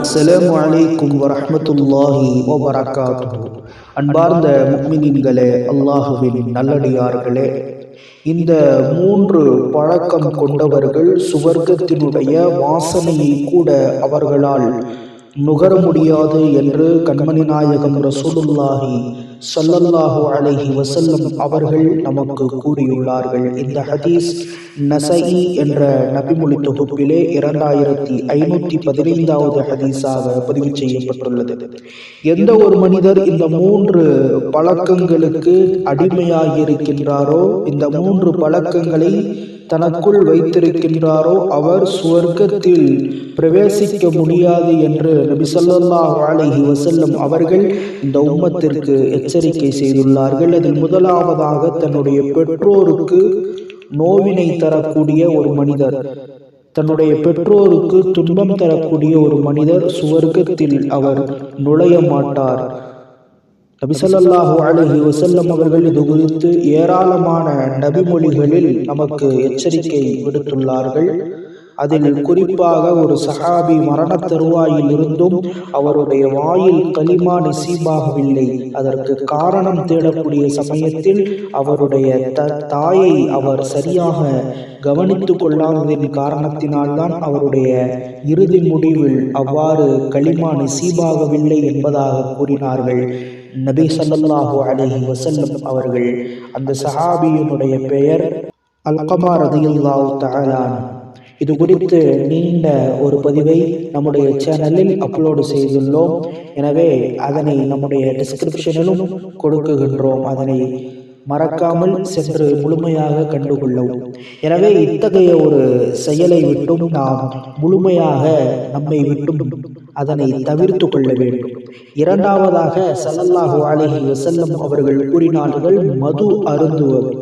அஸ்ஸலாமு அலைக்கும் வரமத்துல்லாஹி வபரகாத்துஹு அன்பார்ந்த முக்மினின்களே அல்லாஹுவின் நல்லடியார்களே இந்த மூன்று பழக்கம் கொண்டவர்கள் சுவர்க்கத்தினுடைய வாசனையை கூட அவர்களால் நுகர முடியாது என்று கண்மணி நாயகம் ரசூலுல்லாஹி ஸல்லல்லாஹு அலஹி வசல்லம் அவர்கள் நமக்கு கூறியுள்ளார்கள். இந்த ஹதீஸ் நசகி என்ற நபிமொழி தொகுப்பிலே இரண்டாயிரத்தி ஐநூத்தி பதினைந்தாவது ஹதீஸாக பதிவு செய்யப்பட்டுள்ளது. எந்த ஒரு மனிதர் இந்த மூன்று பழக்கங்களுக்கு அடிமையாகி இருக்கின்றாரோ இந்த மூன்று பழக்கங்களை தனக்குள் வைத்திருக்கின்றாரோ அவர் சுவர்க்கத்தில் பிரவேசிக்க முடியாது என்று நபி ஸல்லல்லாஹு அலைஹி அவர்கள் இந்த உம்மத்திற்கு எச்சரிக்கை செய்துள்ளார்கள். அதில் முதலாவதாக தன்னுடைய பெற்றோருக்கு நோவினை தரக்கூடிய ஒரு மனிதர் தன்னுடைய பெற்றோருக்கு துன்பம் தரக்கூடிய ஒரு மனிதர் சுவர்க்கத்தில் அவர் நுழைய மாட்டார். நபிசல்லாஹு அலஹி வசல்லம் அவர்கள் இது குறித்து ஏராளமான நபிமொழிகளில் நமக்கு எச்சரிக்கை விடுத்துள்ளார்கள். அதில் குறிப்பாக ஒரு சஹாபி மரண தருவாயில் இருந்தும் அவருடைய வாயில் களிமா நசீபாகவில்லை. அதற்கு காரணம் தேடக்கூடிய சமயத்தில் அவருடைய த தாயை அவர் சரியாக கவனித்து கொள்ளாததின் காரணத்தினால்தான் அவருடைய இறுதி முடிவில் அவ்வாறு களிமா நசீபாகவில்லை என்பதாக கூறினார்கள். நபி சல்லல்லாஹு அலைஹி வசல்லம் அவர்கள் அந்த சஹாபியினுடைய பெயர் அல்கமா ரதியுல்லாஹு தஆலான் இது குறித்து நீண்ட ஒரு பதிவை நம்முடைய சேனலில் அப்லோடு செய்துள்ளோம். எனவே அதனை நம்முடைய டிஸ்கிரிப்ஷனிலும் கொடுக்குகின்றோம். அதனை மறக்காமல் சென்று முழுமையாக கண்டுகொள்ளவும். எனவே இத்தகைய ஒரு செயலை விட்டும் நாம் முழுமையாக நம்மை விட்டும் அதனை தவிர்த்து கொள்ள வேண்டும். இரண்டாவதாக சல்லல்லாஹு அலைஹி வசல்லம் அவர்கள் கூறினார்கள் மது அருந்துவது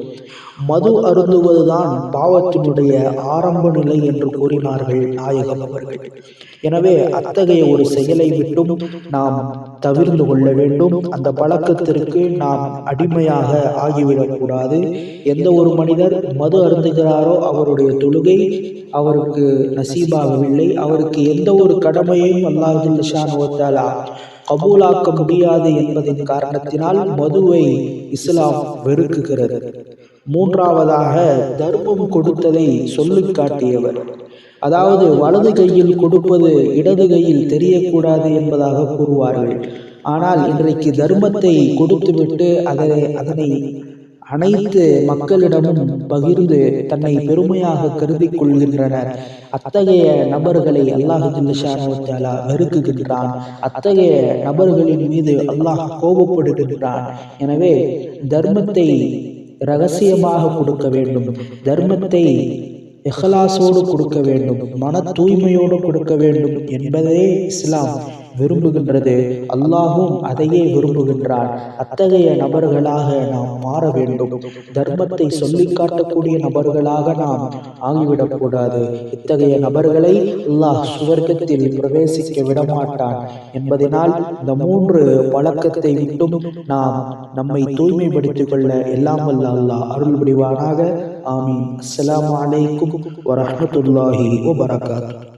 மது அருந்துவதுதான் பாவத்தினுடைய ஆரம்ப நிலை என்று கூறினார்கள் நாயகம் அவர்கள். எனவே அத்தகைய ஒரு செயலை விட்டும் நாம் தவிர்ந்து கொள்ள வேண்டும். அந்த பழக்கத்திற்கு நாம் அடிமையாக ஆகிவிடக்கூடாது எந்த ஒரு மனிதர் மது அருந்துகிறாரோ அவருடைய தொழுகை அவருக்கு நசீபாகவில்லை. அவருக்கு எந்த ஒரு கடமையையும் அல்லாஹ் ஷானுவத்தாலா கபூலாக்க முடியாது என்பதின் காரணத்தினால் மதுவை இஸ்லாம் வெறுக்குகிறது. மூன்றாவதாக தர்மம் கொடுத்ததை சொல்லி காட்டியவர். அதாவது வலது கையில் கொடுப்பது இடது கையில் தெரியக்கூடாது என்பதாக கூறுவார்கள். ஆனால் இன்றைக்கு தர்மத்தை கொடுத்துவிட்டு அதனை அதனை அனைத்து மக்களிடமும் பகிர்ந்து தன்னை பெருமையாக கருதி கொள்கின்றனர் அத்தகைய நபர்களை அல்லாஹு வெறுக்குகின்றான். அத்தகைய நபர்களின் மீது அல்லாஹ் கோபப்படுகின்றான். எனவே தர்மத்தை ரகசியமாக கொடுக்க வேண்டும். தர்மத்தை எஹலாசோடு கொடுக்க வேண்டும். மன தூய்மையோடு கொடுக்க வேண்டும் என்பதே இஸ்லாம். விரும்புகின்றது. அல்லாஹும் அதையே விரும்புகின்றான். அத்தகைய நபர்களாக நாம் மாற வேண்டும். தர்மத்தை சொல்லி காட்டக்கூடிய நபர்களாக நாம் ஆகிவிடக்கூடாது இத்தகைய நபர்களை அல்லாஹ் சுவர்க்கத்தில் பிரவேசிக்க விடமாட்டான். என்பதனால் இந்த மூன்று பழக்கத்தை விட்டும் நாம் நம்மை தூய்மைப்படுத்திக் கொள்ள எல்லாம் வல்ல அல்லாஹ் அருள் புரிவானாக ஆமீன். அஸ்லாம் அலைக்கும் வரஹ்மத்துல்லாஹி வபரகாத்துஹு.